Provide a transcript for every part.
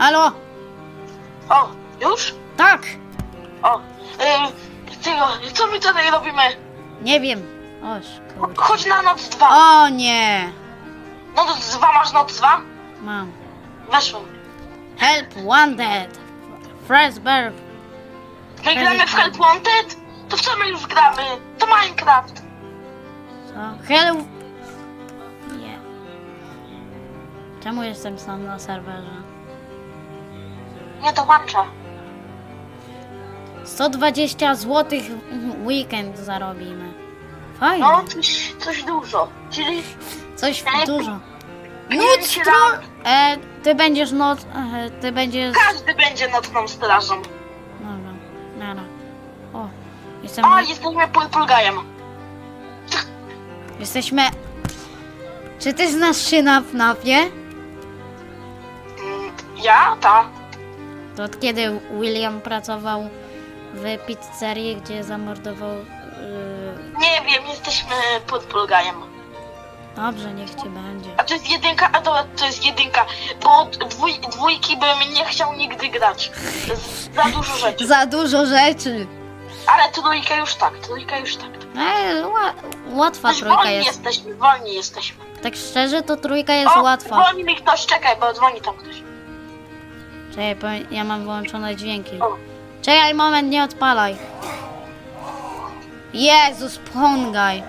Halo? O, już? Tak! O, yy, co my tutaj robimy? Nie wiem. Oż, kurde. Chodź na noc dwa. O nie! Noc dwa, masz noc dwa? Mam. Weszłem. Help wanted! Freshberg. My gramy w Help Wanted? To w co my już gramy? To Minecraft. Co? Help... Nie. Czemu jestem sam na serwerze? Nie dołącza. 120 zł weekend zarobimy. Fajnie. No, coś, coś dużo. Czyli Coś Ej, dużo. pięć Noc lat. e, Ty będziesz noc... E, ty będziesz... każdy będzie nocną strażą. Dobra, nara. O, jestem... O, jesteśmy Guyem. Jesteśmy... Czy ty znasz się na FNAFie? Mm, Ja? Ta. To od kiedy William pracował w pizzerii, gdzie zamordował... Yy... Nie wiem, jesteśmy Purple Guyem. Dobrze, niech ci będzie. A to jest jedynka, a to, to jest jedynka, bo dwój, dwójki bym nie chciał nigdy grać. Za dużo rzeczy. Za dużo rzeczy. Ale trójka już tak, trójka już tak. E, ła, łatwa Też trójka wolni jest. jesteśmy, wolni jesteśmy. Tak szczerze, to trójka jest o, łatwa. dzwoni mi ktoś, czekaj, bo dzwoni tam ktoś. Czekaj, ja mam wyłączone dźwięki. O, Czekaj, moment, nie odpalaj. Jezus, pongaj.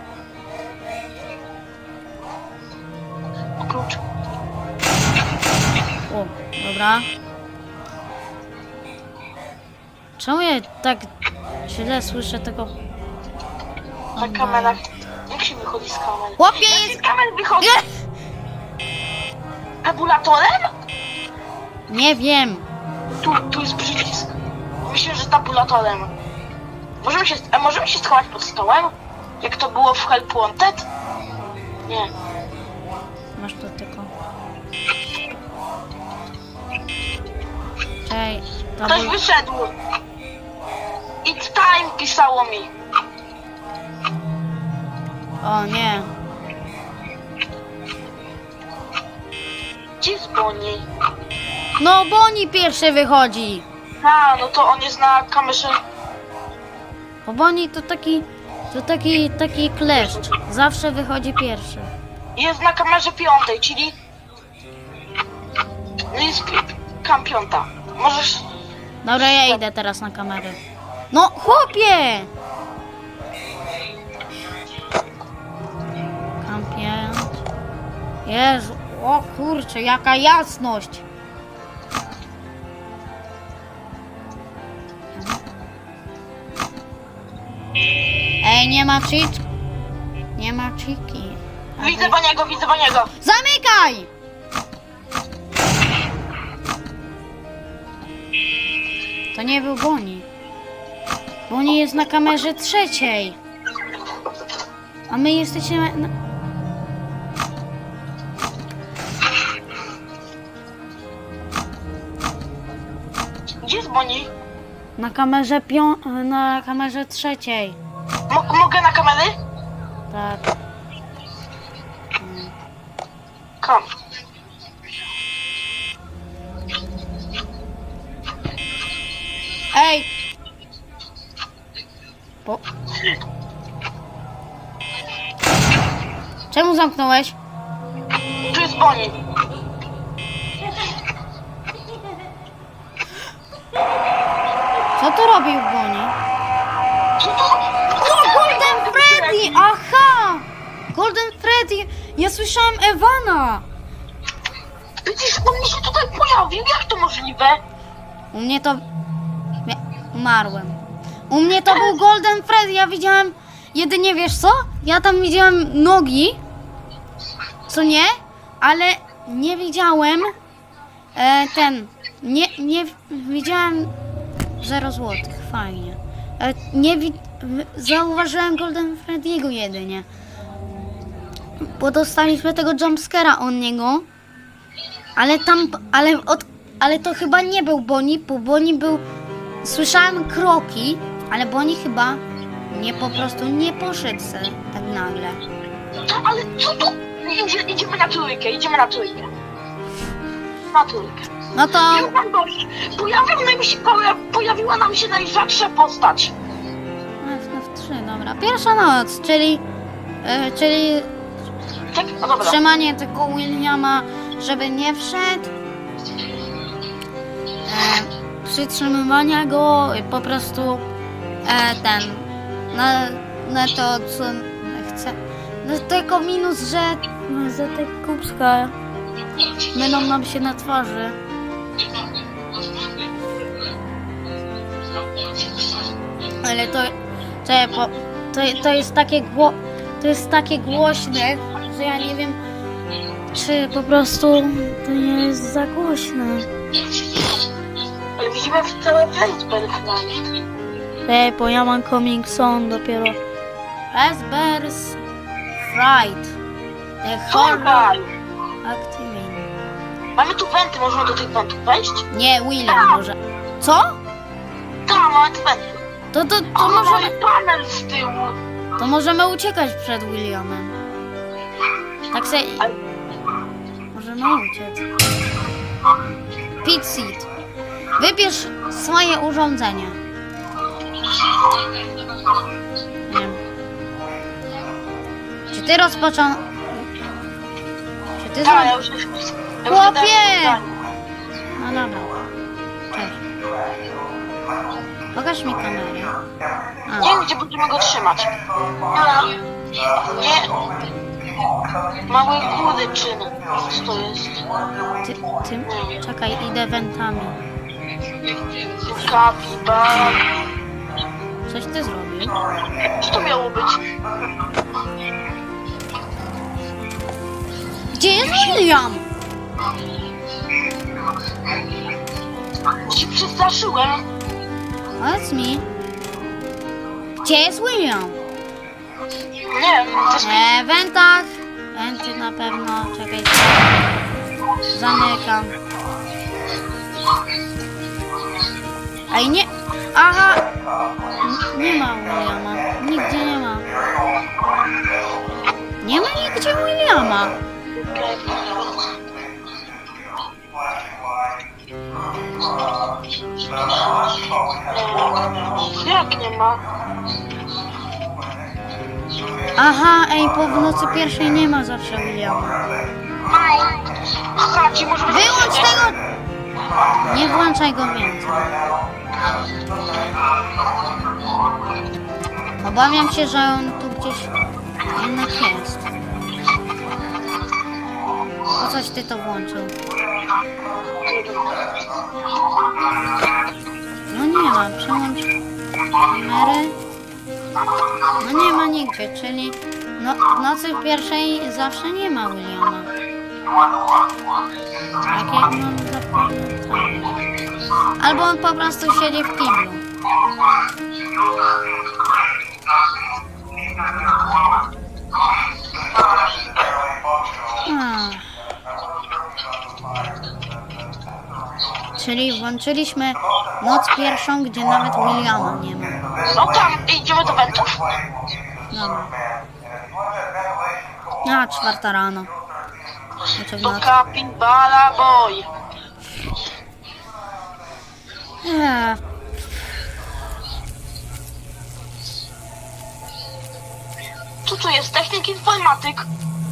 o klucz. O, dobra. Czemu ja tak źle słyszę tego... Na kamerach. Jak się wychodzi z kamer? Chłopie, Jak jest... z kamer wychodzi? Tabulatorem? Nie wiem. Tu, tu jest przycisk. Myślę, że tabulatorem. Możemy się, a możemy się schować pod stołem? Jak to było w Help Wanted? Nie. Masz to tylko. To Ktoś wyszedł. It's time pisało mi. O nie. Gdzie jest Bonnie? No, Boni pierwszy wychodzi. A, no to on jest na kamerze. Bo Boni to taki... To taki, taki kleszcz. Zawsze wychodzi pierwszy. Jest na kamerze piątej, czyli... No jest pi- kam piąta. Możesz... Dobra, ja idę teraz na kamerę. No, chłopie! Kampient. Jezu, o kurczę, jaka jasność. Ej, nie ma cheat? Nie ma cheaki. Widzę Boniego, widzę Boniego. Zamykaj! To nie był Boni. Boni jest na kamerze trzeciej. A my jesteśmy na... Gdzie jest Boni? na kamerze pią... na kamerze trzeciej. Mo mogę na kamery? Tak. Kam. Ej! Po... Czemu zamknąłeś? Tu jest Boni. Co tu robił Boni? Aha! Golden Freddy! Ja słyszałem Ewana! Widzisz, on mi się tutaj pojawił. Jak to możliwe? U mnie to... Mia- Umarłem. U mnie to był Golden Freddy, ja widziałem... Jedynie wiesz co? Ja tam widziałem nogi, co nie? Ale nie widziałem e, ten... Nie, nie widziałem... Zero złotych, fajnie. E, nie wi... Zauważyłem Golden Freddy'ego jedynie. Bo dostaliśmy tego jumpscare'a od niego. Ale tam, ale, od, ale to chyba nie był Boni, bo Boni był, słyszałem kroki, ale Boni chyba nie po prostu nie poszedł se tak nagle. To, ale co to? Idzie, idziemy na trójkę, idziemy na trójkę. Na trójkę. No to... Pojawił nam się, poja- pojawiła nam się najrzadsza postać. FNF3, dobra. Pierwsza noc, czyli... e, czyli Tak? No dobra. trzymanie tylko Williama, żeby nie wszedł. E, przytrzymywania go i po prostu e, ten na, na to co chce. No tylko minus, że za te kubska będą nam się na twarzy. Ale to, to, po, to, to jest takie gło, to jest takie głośne, że ja nie wiem, czy po prostu to nie jest za głośne. Ale widzimy w całe Facebook nawet. Ej, bo ja mam coming soon dopiero. Raspberries Fright. The Horror. Activity. Mamy tu wenty, możemy do tych wentów wejść? Nie, William może. Co? Tam, mamy tu wenty. To, to, to, O, mamy możemy, panel z tyłu. to możemy uciekać przed Williamem. Tak se... Możemy uciec. Pit seat. Wybierz swoje urządzenie. Nie wiem. Czy ty rozpoczą... Czy ty Tak, ja już ja już Chłopie! gadałem. No dobra. Cześć. Pokaż mi kamerę. A. Nie wiem, gdzie będziemy go trzymać. Nie. Mały kuryczyn. Co to jest? Ty, ty, czekaj, idę wentami. Kapibara. Coś ty zrobił? Co to miało być? Gdzie jest William? Się przestraszyłem. Powiedz mi. Gdzie jest William? Nie wiem, też E, wentach. Wenty na pewno. Czekaj. Zamykam. Ej, nie. Aha. Nie ma Williama. Nigdzie nie ma. Nie ma nigdzie Williama. Ma? Aha, ej, po w nocy pierwszej nie ma zawsze Williama. Może Wyłącz tego! Nie włączaj go więcej. Obawiam się, że on tu gdzieś jednak jest. Po coś ty to włączył? No nie ma, przełącz kamerę. No nie ma nigdzie, czyli no, nocy w pierwszej zawsze nie ma Williama. Tak jak mam zapamiętane. Albo on po prostu siedzi w kiblu. Ah. Czyli włączyliśmy noc pierwszą, gdzie nawet Williama nie ma. No tam, idziemy do wentów. Dobra. A, czwarta rano. Znaczy Do. Kapibara Boy. Eee, Tu tu jest technik informatyk.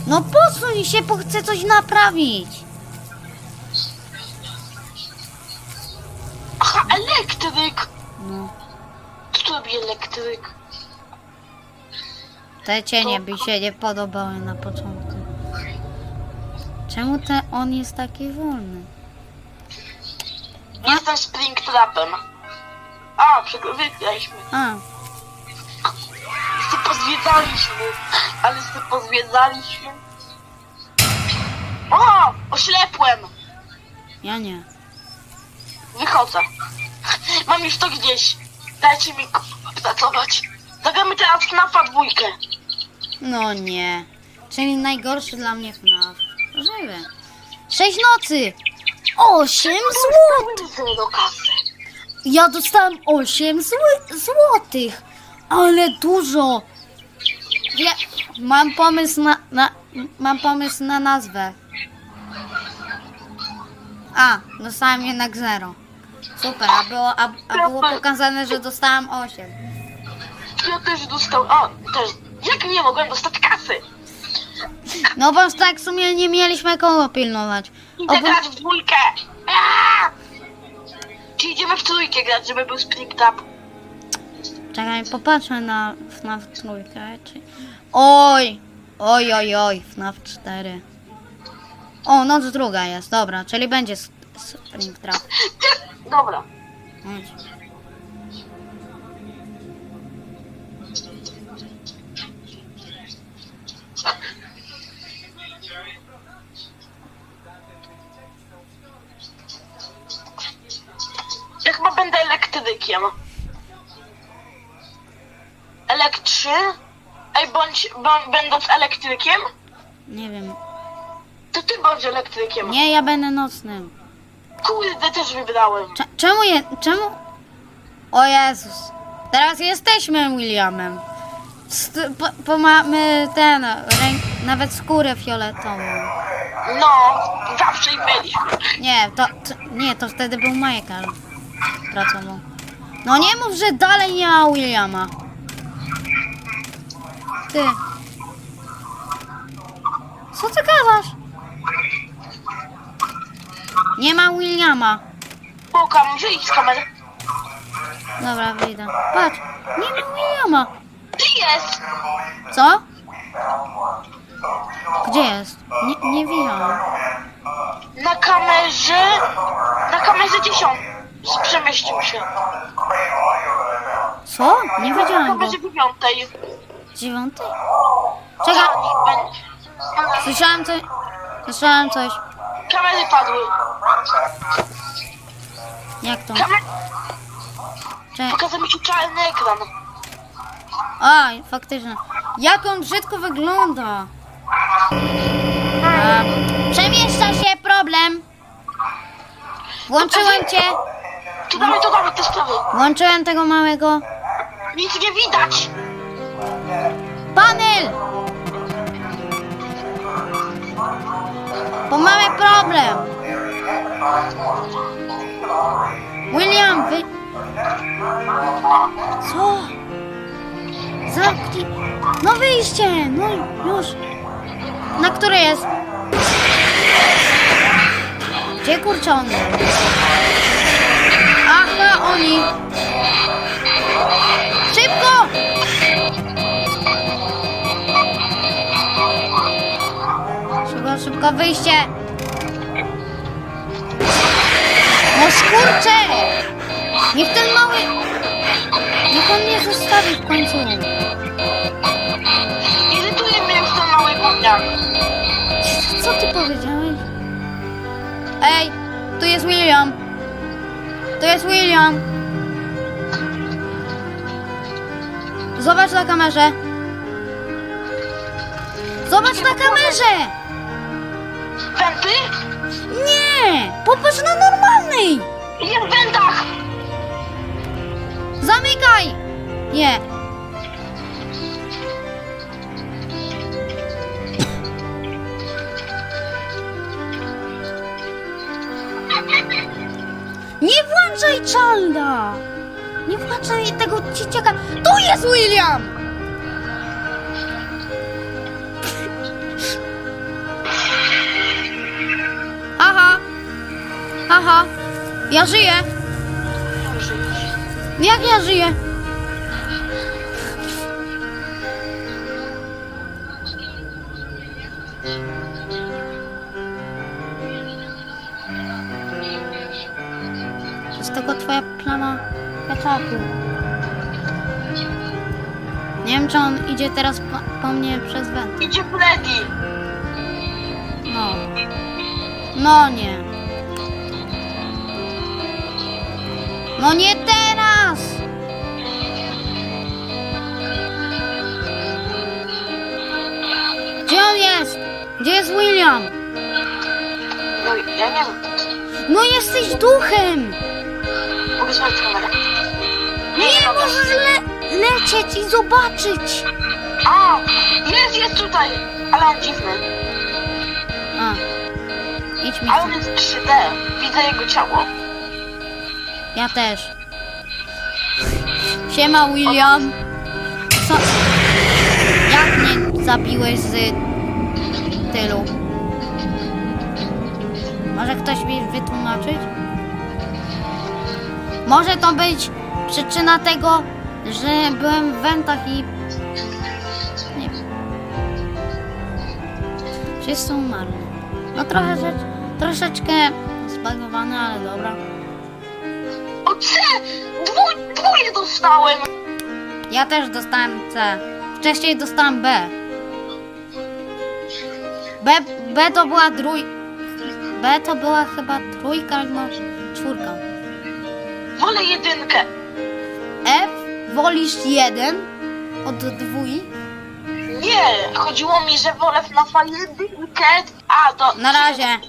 No posuń się, bo chcę coś naprawić. Te cienie by się nie podobały na początku. Czemu te on jest taki wolny? Jestem Springtrapem. A, przegraliśmy. A, Jeszcze pozwiedzaliśmy. Ale jeszcze pozwiedzaliśmy. O! Oślepłem! ja nie. Wychodzę. Mam już to gdzieś. Dajcie mi k- pracować. Zagramy teraz FNAFa dwójkę. No nie. Czyli najgorszy dla mnie FNAF. Żywe. Sześć nocy! Osiem złotych! Kasy. Ja dostałem 8 zł- złotych, ale dużo. Ja, mam pomysł na, na mam pomysł na nazwę. A, dostałem jednak 0. Super, a było, a, a było pokazane, że dostałam 8. Ja też dostał. O, też. Jak nie mogłem dostać kasy? No bo tak w sumie nie mieliśmy kogo pilnować. Idę Ogól- grać w dwójkę. Aaa! Czy idziemy w trójkę grać, żeby był split up? Czekaj, popatrzmy na FNAF trójkę. Czy... Oj! Oj, oj, oj, FNAF 4. O, noc druga jest, dobra, czyli będzie s- Springtrap. Dobra. Chodź. Elektrykiem. Elektrzy? Ej, bądź, bądź będąc elektrykiem, Nie wiem. to ty bądź elektrykiem. Nie, ja będę nocnym. Kurde, też wybrałem. Cze- czemu je... czemu... O Jezus. Teraz jesteśmy Williamem. St- po, po mamy ten, nawet skórę fioletową. No, zawsze i byliśmy. Nie, to, to nie, to wtedy był Michael. Pracował. No nie mów, że dalej nie ma Williama. Ty. Co ty gadasz? Nie ma Williama. Pokam, wyjdź z kamery. Dobra, wyjdę. Patrz, nie ma Williama. Ty jest! Co? Gdzie jest? Nie, nie. Na kamerze... Na kamerze 10. Przemieścił się. Co? Nie widziałem go. kamerze 9. Dziewiąty? Czekaj, słyszałem coś. Słyszałem coś. Kamery padły. Jak to? Kamer... Czekaj. Pokazał mi się czarny ekran. A, faktycznie. Jak on brzydko wygląda. A, przemieszcza się problem. Włączyłem cię. To dawaj, to dawaj te sprawy. Włączyłem tego małego. Nic nie widać. Panel! Bo mamy problem. William, wy... Co? Zamknij. No wyjście, no już. Na które jest? Gdzie kurczę oni. Szybko! Szybko, szybko, wyjście! No skurcze! Niech ten mały... Niech on mnie zostawi w końcu. Irytuje mnie już ten mały gówniak. Co ty powiedziałeś? Ej, tu jest William. Tu jest William. Zobacz na kamerze. Zobacz na kamerze! Wenty? Aha. Ja żyję. Jak ja żyję? Jest tylko twoja plama pieczaku. Nie wiem, czy on idzie teraz po, po mnie przez węd. Idzie Freddy. No. No nie. No nie teraz! Gdzie on jest? Gdzie jest William? No ja nie wiem. No jesteś duchem! Mogę zobaczyć kamerę? Nie mogę. możesz le lecieć i zobaczyć! A, jest, jest tutaj. Ale on dziwny. A. Idź mi. A on jest 3D. Widzę jego ciało. Ja też. Siema William. Co? Jak mnie zabiłeś z tylu? Może ktoś mi wytłumaczyć? Może to być przyczyna tego, że byłem w wentach i... Nie wiem. Wszyscy umarli. No trochę rzecz, troszeczkę zbagowane, ale dobra. C! Dwu, dwóje dostałem! Ja też dostałem C. Wcześniej dostałem B. B, B to była trój... B to była chyba trójka albo czwórka. Wolę jedynkę. F wolisz jeden od dwój. Nie, chodziło mi, że wolę FNAFa jedynkę. A, to... Na razie.